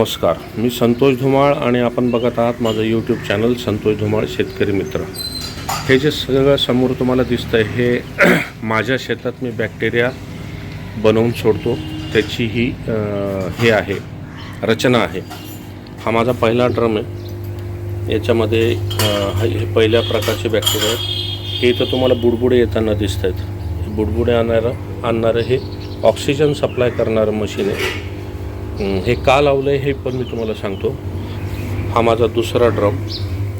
नमस्कार. मी संतोष धुमाळ आणि आपण बघत आहात माझं यूट्यूब चॅनल संतोष धुमाळ शेतकरी मित्र. हे जे सगळं समोर तुम्हाला आहे हे माझ्या शेतात मी बॅक्टेरिया बनवून सोडतो. त्याची ही हे आहे रचना आहे. हा माझा पहिला ड्रम आहे. याच्यामध्ये हे पहिल्या प्रकारचे बॅक्टेरिया आहेत. हे तर तुम्हाला बुडबुडे येताना दिसत आहेत बुडबुडे आणणारं आणणारं हे ऑक्सिजन सप्लाय करणारं मशीन आहे. हे का लावलं आहे हे पण मी तुम्हाला सांगतो. हा माझा दुसरा ड्रम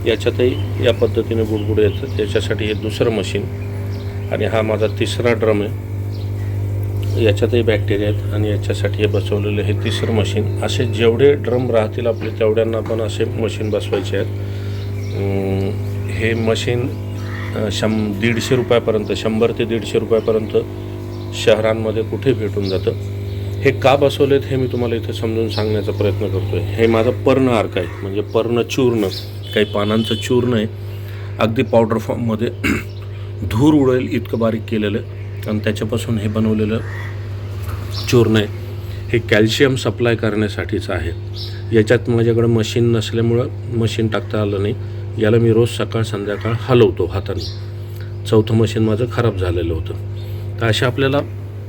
याच्यातही या पद्धतीने बुडबुड येतात. याच्यासाठी हे दुसरं मशीन आणि हा माझा तिसरा ड्रम आहे. याच्यातही बॅक्टेरिया आहेत आणि याच्यासाठी हे बसवलेलं हे तिसरं मशीन असे जेवढे ड्रम राहतील आपले तेवढ्यांना पण असे मशीन बसवायचे आहेत. हे मशीन शं दीडशे रुपयापर्यंत शंभर ते दीडशे रुपयापर्यंत शहरांमध्ये कुठे भेटून जातं? हे का बसवलेत हे मी तुम्हाला इथे समजून सांगण्याचा प्रयत्न करतोय. हे माझं पर्ण अर्क आहे म्हणजे पर्ण चूर्ण. काही पानांचं चूर्ण आहे. अगदी पावडर फॉर्ममध्ये धूर उडेल इतकं बारीक केलेलं. आहे आणि त्याच्यापासून हे बनवलेलं चूर्ण आहे. हे कॅल्शियम सप्लाय करण्यासाठीचं आहे. याच्यात माझ्याकडं मशीन नसल्यामुळं मशीन टाकता आलं नाही. याला मी रोज सकाळ संध्याकाळ हलवतो हाताने. चौथं मशीन माझं खराब झालेलं होतं. तर असे आपल्याला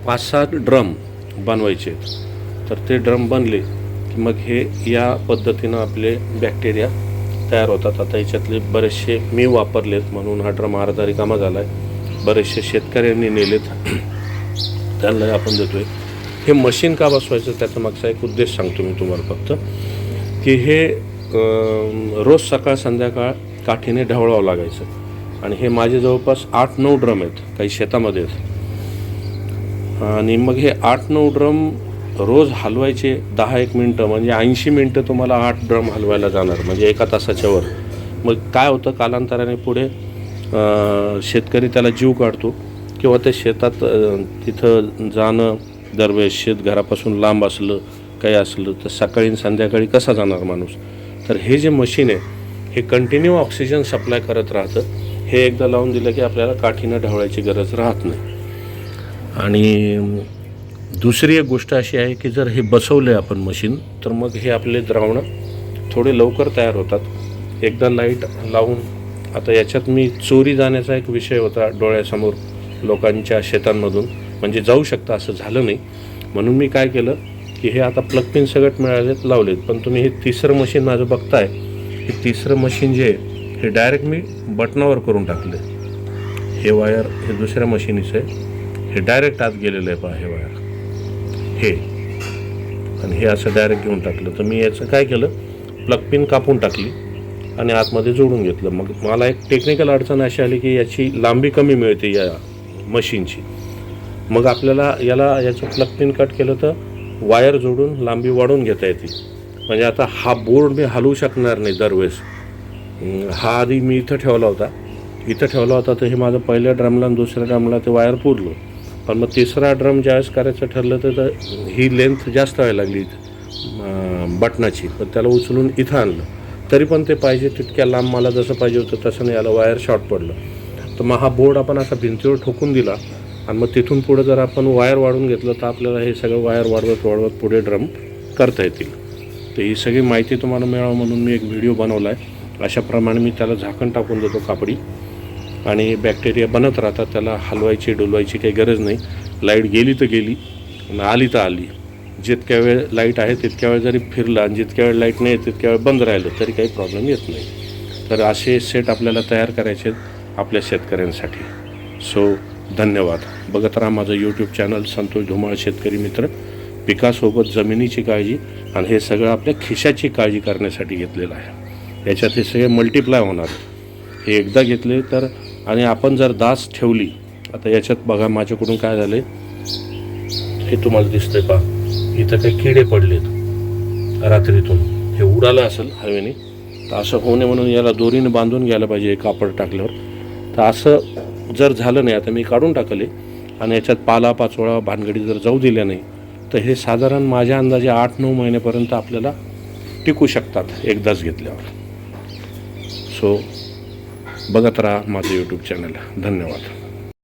पाच सात ड्रम बनवायचे आहेत. तर ते ड्रम बनले की मग हे या पद्धतीनं आपले बॅक्टेरिया तयार होतात. आता याच्यातले बरेचसे मी वापरलेत म्हणून हा ड्रम अर्धा रिकामा झाला आहे बरेचसे शेतकऱ्यांनी नेलेत. त्यांना आपण देतोय. हे मशीन का बसवायचं त्याचा मागचा एक उद्देश सांगतो मी तुम्हाला फक्त. की हे रोज सकाळ संध्याकाळ काठीने ढवळावं लागायचं. आणि हे माझे जवळपास आठ नऊ ड्रम आहेत. काही शेतामध्ये आहेत. आणि मग हे आठ नऊ ड्रम रोज हलवायचे दहा एक मिनटं म्हणजे ऐंशी मिनटं तुम्हाला आठ ड्रम हलवायला जाणार म्हणजे एका तासाच्यावर. मग काय होतं कालांतराने पुढे शेतकरी त्याला जीव काढतो किंवा ते शेतात तिथं जाणं दरवेळेस शेत घरापासून लांब असलं काही असलं तर सकाळी आणि संध्याकाळी कसा जाणार माणूस? तर हे जे मशीन आहे हे कंटिन्यू ऑक्सिजन सप्लाय करत राहतं. हे एकदा लावून दिलं की आपल्याला काठीनं ढवळायची गरज राहत नाही. आणि दुसरी एक गोष्ट अशी आहे की जर हे बसवलं आपण मशीन तर मग हे आपले द्रावणं थोडे लवकर तयार होतात. एकदा लाइट लावून आता याच्यात मी चोरी जाण्याचा एक विषय होता डोळ्यासमोर लोकांच्या शेतांमधून. म्हणजे जाऊ शकता असं झालं नाही. म्हणून मी काय केलं की हे आता प्लग पिन सगळं मिळालेत लावलेत. पण तुम्ही हे तिसरं मशीन माझं बघताय. हे तिसरं मशीन जे आहे हे डायरेक्ट मी बटनावर करून टाकले हे वायर हे दुसऱ्या मशीनीचं आहे. हे डायरेक्ट आत गेलेलं आहे पहा हे वायर हे. आणि हे असं डायरेक्ट घेऊन टाकलं. तर मी याचं काय केलं? प्लग पिन कापून टाकली आणि आतमध्ये जोडून घेतलं. मग मला एक टेक्निकल अडचण अशी आली की याची लांबी कमी मिळते या मशीनची मग आपल्याला याला याचं प्लग पिन कट केलं तर वायर जोडून लांबी वाढवून घेता येते. म्हणजे आता हा बोर्ड मी हलवू शकणार नाही दरवेळेस. हा आधी मी इथं ठेवला होता. इथं ठेवला होता तर हे माझं पहिल्या ड्रमला आणि दुसऱ्या ड्रमला ते वायर पुरलं. पण मग तिसरा ड्रम ज्यावेळेस करायचं ठरलं तर तर ही लेंथ जास्त व्हायला लागली बटनाची पण त्याला उचलून इथं आणलं. तरी पण ते पाहिजे तितक्या लांब मला जसं पाहिजे होतं तसं नाही याला वायर शॉर्ट पडलं. तर मग हा बोर्ड आपण असा भिंतीवर ठोकून दिला आणि मग तिथून पुढे जर आपण वायर वाढून घेतलं तर आपल्याला हे सगळं वायर वाढवत वाढवत पुढे ड्रम करता येतील. तर ही सगळी माहिती तुम्हाला मिळावं म्हणून मी एक व्हिडिओ बनवला आहे अशाप्रमाणे मी त्याला झाकण टाकून देतो कापडी. आणि बॅक्टेरिया बनत राहतात त्याला हलवायची डोलवायची काही गरज नाही. लाइट गेली तर गेली आणि आली तर आली. जितक्या वेळ लाइट आहे तितक्या वेळ जरी फिरला आणि जितक्या वेळ लाइट नाही तितक्या वेळ बंद राहिलं तरी काही प्रॉब्लेम येत नाही. तर असे सेट आपल्याला तयार करायचे आहेत आपल्या शेतकऱ्यांसाठी. सो धन्यवाद. बघत राहा माझं यूट्यूब चॅनल संतोष धुमाळ शेतकरी मित्र. पिकासोबत जमिनीची काळजी आणि हे सगळं आपल्या खिशाची काळजी करण्यासाठी घेतलेलं आहे. याच्यात हे सगळे मल्टिप्लाय होणार. हे एकदा घेतले तर आणि आपण जर दास ठेवली आता याच्यात बघा माझ्याकडून काय झाले हे तुम्हाला दिसतंय पा इथं काही किडे पडलेत रात्रीतून. हे उडालं असेल हवेने तर असं होणे म्हणून याला दोरीने बांधून घ्यायला पाहिजे हे कापड टाकल्यावर. तर असं जर झालं नाही आता मी काढून टाकले आणि याच्यात पाला पाचोळा भानगडी जर जाऊ दिल्या नाही तर हे साधारण माझ्या अंदाजे आठ नऊ महिन्यापर्यंत आपल्याला टिकू शकतात एकदाच घेतल्यावर. सो बघत राहा माझं यूट्यूब चॅनल धन्यवाद.